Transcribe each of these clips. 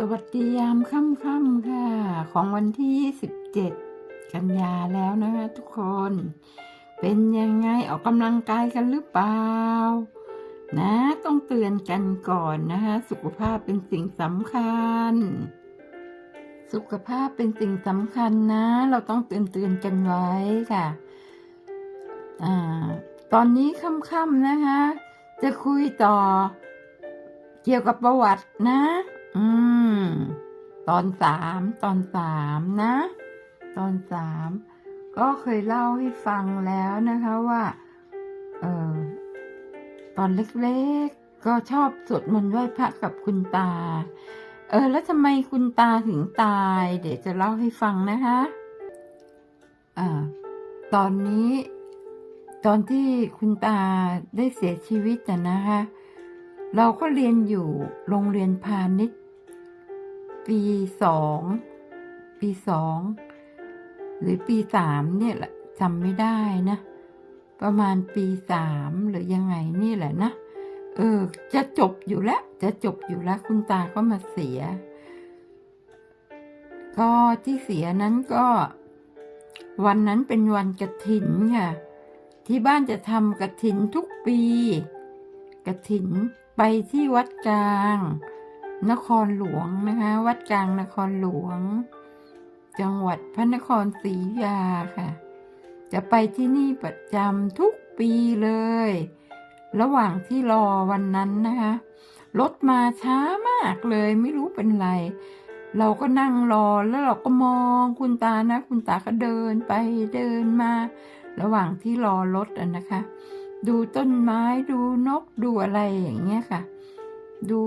สวัสดียามค่ำๆค่ะ ของวันที่17กันยาแล้วนะคะทุกคน เป็นยังไงออกกำลังกายกันหรือเปล่า นะ ต้องเตือนกันก่อนนะคะ สุขภาพเป็นสิ่งสำคัญ สุขภาพเป็นสิ่งสำคัญนะ เราต้องเตือนเตือนกันไว้ค่ะอ่าตอนนี้ค่ำๆนะคะ จะคุยต่อ เกี่ยวกับประวัตินะ อืม ตอนสามตอนสามนะ ตอนสามก็เคยเล่าให้ฟังแล้วนะคะว่า เออตอนเล็กๆก็ชอบสวดมนต์ไหว้พระกับคุณตา เออ แล้วทำไมคุณตาถึงตาย เดี๋ยวจะเล่าให้ฟังนะคะอ่าตอนนี้ตอนที่คุณตาได้เสียชีวิตน่ะนะคะ เราก็เรียนอยู่โรงเรียนพาณิชย์ ปีสองปีสองหรือปีสามเนี่ยแหละจำไม่ได้นะ ประมาณปีสามหรือยังไงนี่แหละนะ เออ จะจบอยู่แล้ว จะจบอยู่แล้ว คุณตาก็มาเสีย ก็ที่เสียนั้นก็ วันนั้นเป็นวันกระถินค่ะ ที่บ้านจะทำกระถินทุกปี กระถินไปที่วัดกลาง นครหลวงนะคะ วัดกลางนครหลวง จังหวัดพระนครศรีอยุธยาค่ะ จะไปที่นี่ประจำทุกปีเลย ระหว่างที่รอวันนั้นนะคะรถมาช้ามากเลยไม่รู้เป็นไร เราก็นั่งรอแล้วเราก็มองคุณตานะ คุณตาก็เดินไปเดินมา ระหว่างที่รอรถอะนะคะ ดูต้นไม้ดูนกดูอะไรอย่างเงี้ยค่ะ ดู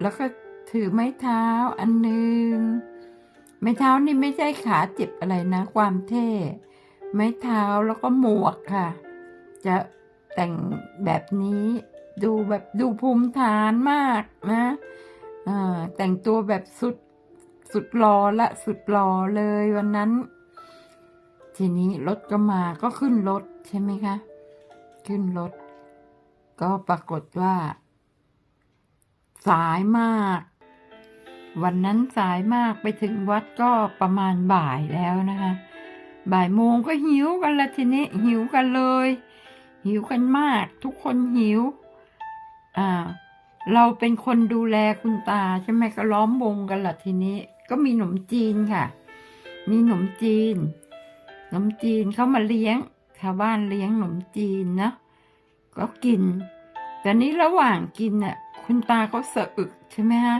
แล้วก็ถือไม้เท้าอันหนึ่งไม้เท้านี่ไม่ใช่ขาเจ็บอะไรนะ ความเท่ ไม้เท้าแล้วก็หมวกค่ะ จะแต่งแบบนี้ดูแบบดูภูมิฐานมากนะแต่งตัวแบบสุดสุดรอละสุดรอเลยวันนั้น ทีนี้รถก็มาก็ขึ้นรถใช่ไหมคะ ขึ้นรถ ก็ปรากฏว่า สายมาก วันนั้นสายมากไปถึงวัดก็ประมาณบ่ายแล้วนะคะ บ่ายโมงก็หิวกันละทีนี้หิวกันเลย หิวกันมาก ทุกคนหิว อ่า เราเป็นคนดูแลคุณตาใช่ไหมก็ล้อมวงกันละทีนี้ ก็มีขนมจีนค่ะ มีขนมจีนขนมจีนเขามาเลี้ยงชาวบ้านเลี้ยงขนมจีนนะก็กินแต่นี้ระหว่างกินน่ะ คุณตาเขาสะอึกใช่ไหมฮะ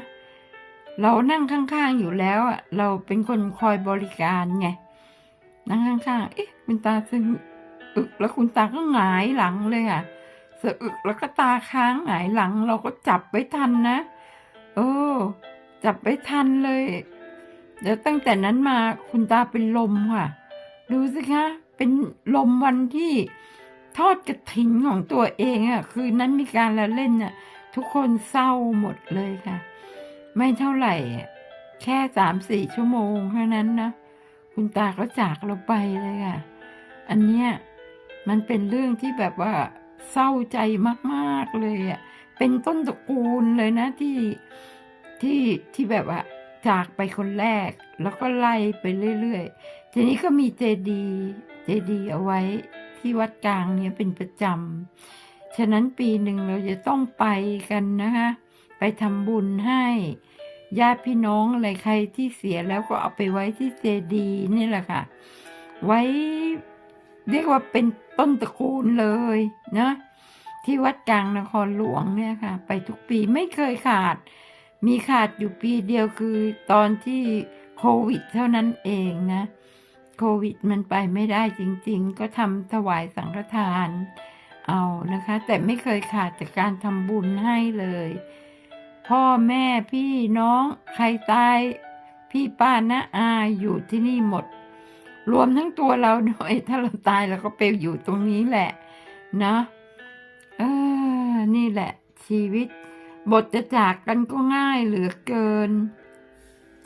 เรานั่งข้างๆอยู่แล้วอะเราเป็นคนคอยบริการไงนั่งข้างๆเอ๊ะคุณตาสะอึกแล้วคุณตาก็หงายหลังเลยอะสะอึกแล้วก็ตาค้างหงายหลัง เราก็จับไว้ทันนะโอ้จับไว้ทันเลยเดี๋ยวตั้งแต่นั้นมาคุณตาเป็นลมค่ะ ดูสิคะเป็นลมวันที่ทอดกระถิ่นของตัวเองอะ่ะ คือนั้นมีการละเล่นอะ ทุกคนเศร้าหมดเลยค่ะ ไม่เท่าไหร่แค่สามสี่ชั่วโมงเท่านั้นนะคุณตาก็จากเราไปเลยค่ะ อันเนี้ยมันเป็นเรื่องที่แบบว่าเศร้าใจมากๆเลยอะ เป็นต้นตระกูลเลยนะที่ที่ที่แบบว่าจากไปคนแรก แล้วก็ไล่ไปเรื่อยๆ ทีนี้ก็มีเจดี เจดีเอาไว้ที่วัดกลางเนี่ยเป็นประจำ ฉะนั้นปีหนึ่งเราจะต้องไปกันนะคะไปทำบุญให้ญาติพี่น้องอะไรใครที่เสียแล้วก็เอาไปไว้ที่เจดีนี่แหละค่ะ ไว้เรียกว่าเป็นต้นตระกูลเลยนะที่วัดกลางนครหลวงเนี่ยค่ะ ไปทุกปีไม่เคยขาด มีขาดอยู่ปีเดียวคือตอนที่โควิดเท่านั้นเองนะ โควิดมันไปไม่ได้จริง ๆ ก็ทำถวายสังฆทาน เอานะคะ แต่ไม่เคยขาดจากการทำบุญให้เลย พ่อแม่พี่น้องใครตายพี่ป้านะอาอยู่ที่นี่หมด รวมทั้งตัวเราด้วยถ้าเราตายเราก็ไปอยู่ตรงนี้แหละ นะเออนี่แหละ ชีวิต บทจะจากกันก็ง่ายเหลือเกิน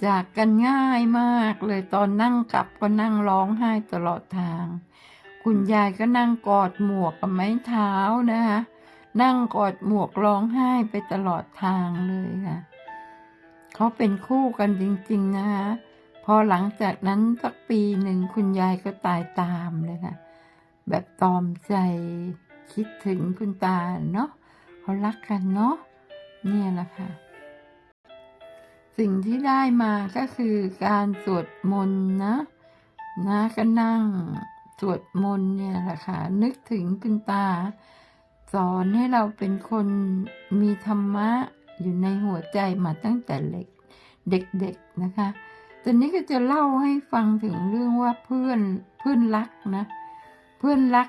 จากกันง่ายมากเลยตอนนั่งกลับก็นั่งร้องไห้ตลอดทาง คุณยายก็นั่งกอดหมวกกับไม้เท้านะคะ นั่งกอดหมวกร้องไห้ไปตลอดทางเลยค่ะเขาเป็นคู่กันจริง ๆ นะคะพอหลังจากนั้นสักปีหนึ่งคุณยายก็ตายตามเลยค่ะ แบบตอมใจคิดถึงคุณตาเนาะเขารักกันเนาะเนี่ยแหละค่ะ สิ่งที่ได้มาก็คือการสวดมนต์นะนะก็นั่ง สวดมนต์เนี่ยแหละค่ะ นึกถึงคุณตา สอนให้เราเป็นคนมีธรรมะอยู่ในหัวใจมาตั้งแต่เล็กเด็กๆนะคะตอนนี้ก็จะเล่าให้ฟังถึงเรื่องว่าเพื่อนเพื่อนรักนะ เพื่อนรัก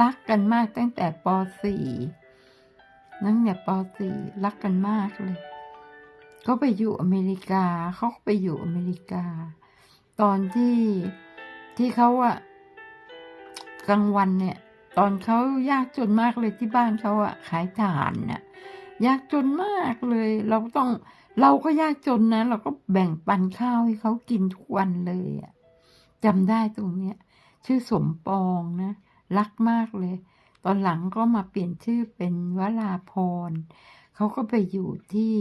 รักกันมากตั้งแต่ป .4 นั่งแต่ป .4 รักกันมากเลย ก็ไปอยู่อเมริกาเขาไปอยู่อเมริกา ตอนที่ที่เขาอะ กลางวันเนี่ย ตอนเขายากจนมากเลยที่บ้านเขาอะขายถ่านน่ะยากจนมากเลย เราต้องเราก็ยากจนนะ เราก็แบ่งปันข้าวให้เขากินทุกวันเลยอะจำได้ตรงเนี้ย ชื่อสมปองนะ รักมากเลย ตอนหลังก็มาเปลี่ยนชื่อเป็นวราพรเขาก็ไปอยู่ที่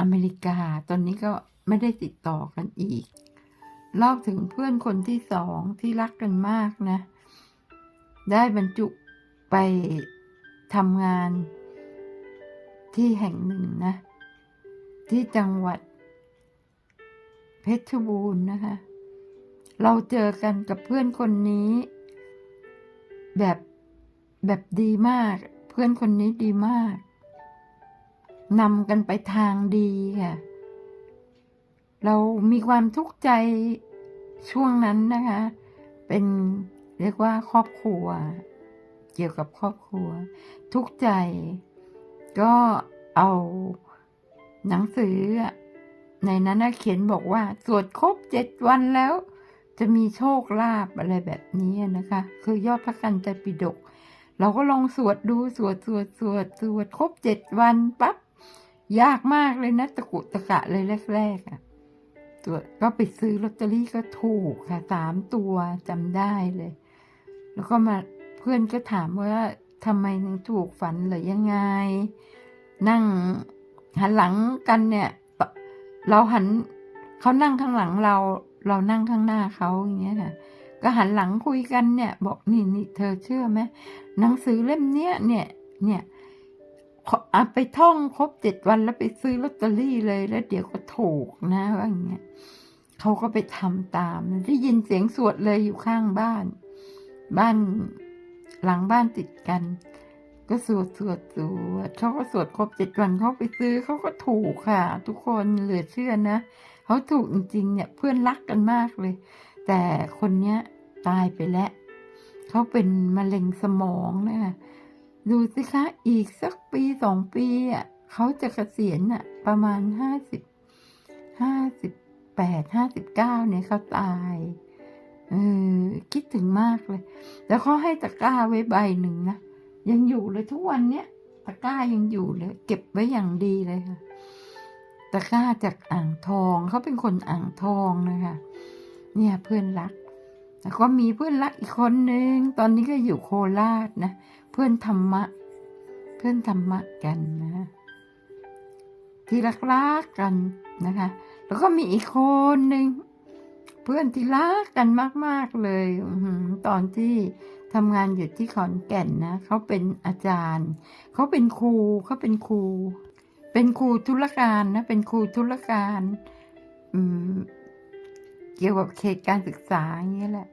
อเมริกา ตอนนี้ก็ไม่ได้ติดต่อกันอีกเล่าถึงเพื่อนคนที่สองที่รักกันมากนะ ได้บรรจุไปทำงานที่แห่งหนึ่งนะ ที่จังหวัด เพชรบูรณ์นะคะ เราเจอกันกับเพื่อนคนนี้ แบบแบบดีมาก เพื่อนคนนี้ดีมากนำกันไปทางดีค่ะ เรามีความทุกข์ใจช่วงนั้นนะคะ เป็น เรียกว่าครอบครัว เกี่ยวกับครอบครัว ทุกใจก็เอาหนังสือ ในนั้นเขียนบอกว่า สวดครบเจ็ดวันแล้ว จะมีโชคลาภอะไรแบบนี้นะคะ คือยอดพระกันใจปิฎกเราก็ลองสวดดูสวดสวดสวดสวดครบเจ็ดวันปั๊บยากมากเลยนะตะกุตะกะเลยแรกๆอะตัวก็ไปซื้อลอตเตอรี่ก็ถูกค่ะสามตัวจำได้เลย แล้วก็มาเพื่อนก็ถามว่าทำไมถึงถูกฝันหรือยังไง นั่งหันหลังกันเนี่ย เราหันเขานั่งข้างหลังเรา เรานั่งข้างหน้าเขาอย่างเงี้ยค่ะก็หันหลังคุยกันเนี่ย บอกนี่นี่เธอเชื่อไหมหนังสือเล่มเนี้ยเนี่ย เนี่ยอเอาไปท่องครบเจ็ดวันแล้วไปซื้อลอตเตอรี่เลยแล้วเดี๋ยวก็ถูกนะว่าอย่างเงี้ยเขาก็ไปทำตามได้ยินเสียงสวดเลยอยู่ข้างบ้าน บ้านหลังบ้านติดกัน ก็สวดสวดสวดเขาก็สวดครบเจ็ดวันเขาไปซื้อเขาก็ถูกค่ะ ทุกคนเหลือเชื่อนะเขาถูกจริงๆ เนี่ยเพื่อนรักกันมากเลย แต่คนเนี้ยตายไปแล้วเขาเป็นมะเร็งสมองนะคะดูสิคะอีกสักปีสองปีอะเขาจะเกษียณอะ ประมาณห้าสิบห้าสิบแปดห้าสิบเก้าเนี่ยเขาตาย เออคิดถึงมากเลย แล้วเขาให้ตะกร้าไว้ใบหนึ่งนะ ยังอยู่เลยทุกวันเนี้ยตะกร้ายังอยู่เลย เก็บไว้อย่างดีเลยค่ะ ตะกร้าจากอ่างทองเขาเป็นคนอ่างทองนะคะเนี่ยเพื่อนรักแล้วก็มีเพื่อนรักอีกคนนึง ตอนนี้ก็อยู่โคราชนะ เพื่อนธรรมะ เพื่อนธรรมะกันนะ ที่รักรักกันนะคะ แล้วก็มีอีกคนหนึ่ง เพื่อนที่รักกันมาก ๆ เลยตอนที่ทำงานอยู่ที่ขอนแก่นนะเขาเป็นอาจารย์ เขาเป็นครูเขาเป็นครู เป็นครูธุรการนะ เป็นครูธุรการเกี่ยวกับเขตการศึกษาอย่างเงี้ยแหละ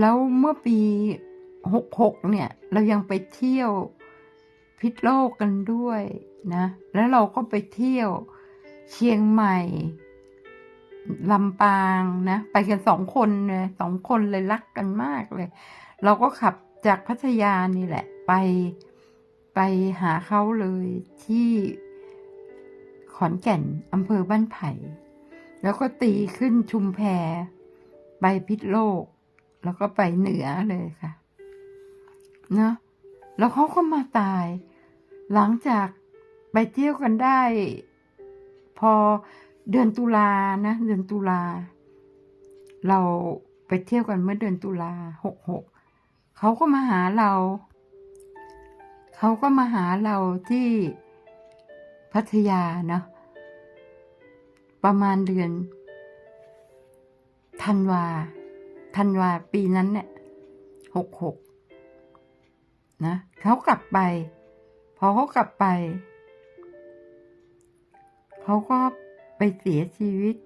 แล้วเมื่อปีหกหกเนี่ย เรายังไปเที่ยวพิษโลกกันด้วยนะ แล้วเราก็ไปเที่ยวเชียงใหม่ ลำปางนะ ไปกันสองคนเลยสองคนเลยรักกันมากเลย เราก็ขับจากพัทยานี่แหละ ไปไปหาเขาเลยที่ขอนแก่นอำเภอบ้านไผ่ แล้วก็ตีขึ้นชุมแพไปพิษโลก แล้วก็ไปเหนือเลยค่ะเนาะแล้วเขาก็มาตาย หลังจากไปเที่ยวกันได้ พอ เดือนตุลานะ เดือนตุลา เราไปเที่ยวกันเมื่อเดือนตุลาหกหกเขาก็มาหาเรา เขาก็มาหาเราที่พัทยาเนาะประมาณเดือนธันวาธันวาปีนั้นเนี่ยหกหกนะเขากลับไป พอเขากลับไป เขาก็ ไปเสียชีวิต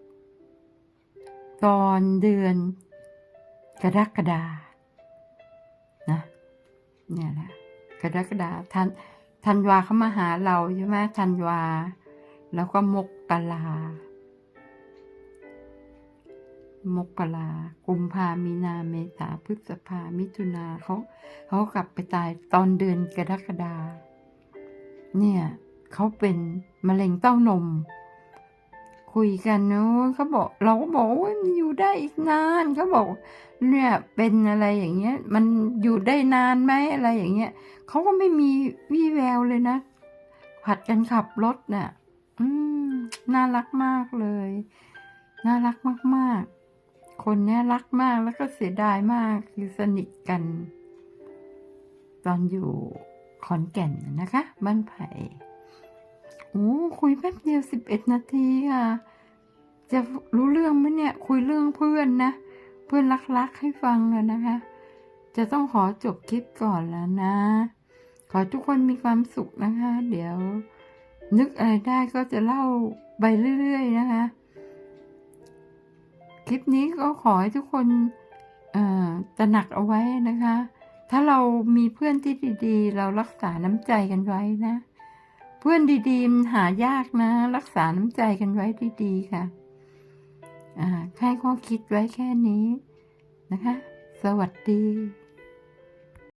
ตอนเดือน กรกฎานะเนี่ยแหละกรกฎาทันธันวาเขามาหาเราใช่ไหมธันวา แล้วก็มกรามกรากุมภามีนาเมษาพฤษภามิถุนาเขาเขากลับไปตายตอนเดือนกรกฎาเนี่ย เขาเป็นมะเร็งเต้านม คุยกันเนอะเขาบอก เราก็บอกว่ามันอยู่ได้อีกนานเขาบอก เนี่ยเป็นอะไรอย่างเงี้ย มันอยู่ได้นานไหมอะไรอย่างเงี้ยเขาก็ไม่มีวี่แววเลยนะผัดกันขับรถน่ะ อืมน่ารักมากเลย น่ารักมากๆ คนเนี้ยรักมากแล้วก็เสียดายมากคือสนิทกัน ตอนอยู่ขอนแก่นนะคะ บ้านไผ่ โอ้คุยแป๊บเดียวสิบเอ็ดนาทีค่ะ จะรู้เรื่องไหมเนี่ย คุยเรื่องเพื่อนนะ เพื่อนรักๆให้ฟังอะนะคะ จะต้องขอจบคลิปก่อนแล้วนะ ขอทุกคนมีความสุขนะคะ เดี๋ยว นึกอะไรได้ก็จะเล่าไปเรื่อยๆนะคะ คลิปนี้ก็ขอให้ทุกคนเอ่อตระหนักเอาไว้นะคะ ถ้าเรามีเพื่อนที่ดี ๆ เรารักษาน้ำใจกันไว้นะ พื่อนดีๆมันหายากนะ รักษาน้ำใจกันไว้ดีๆค่ะอ่าแค่ข้อคิดไว้แค่นี้นะคะ สวัสดี